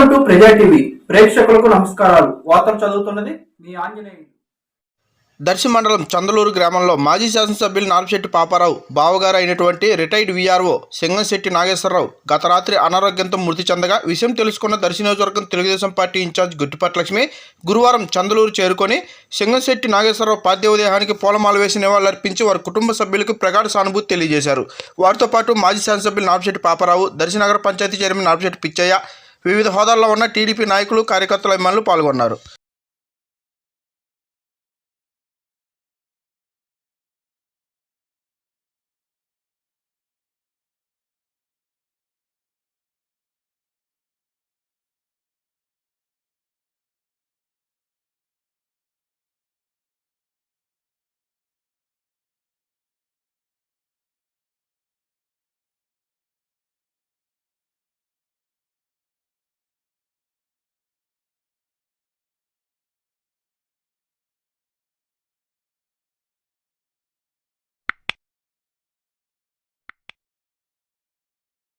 Welcome to ప్రజా TV ప్రేక్షకులకు నమస్కారాలు. వార్తలు చదువుతున్నది మీ ఆంజనేయులు. దర్శి మండలం చందలూరు గ్రామంలో మాజీ శాసనసభ్యులు నార్శెట్టి పాపారావు బావగారు అయినటువంటి రిటైర్డ్ వీఆర్ఓ సింగంశెట్టి నాగేశ్వరరావు గత రాత్రి అనారోగ్యంతో మృతి చెందగా విషయం తెలుసుకున్న దర్శి నియోజకవర్గం తెలుగుదేశం పార్టీ ఇన్ఛార్జ్ గుట్టిపట్లక్ష్మి గురువారం చందలూరు చేరుకొని సింగంశెట్టి నాగేశ్వరరావు పార్థివ దేహానికి పూలమాల వేసి నివాళులర్పించి వారి కుటుంబ సభ్యులకు ప్రగాఢ సానుభూతి తెలియజేశారు. వారితో పాటు మాజీ శాసనసభ్యులు నార్శెట్టి పాపారావు దర్శి నగర పంచాయతీ చైర్మన్ నార్శెట్టి పిచ్చయ్య వివిధ హోదాల్లో ఉన్న టీడీపీ నాయకులు కార్యకర్తల అభిమానులు పాల్గొన్నారు.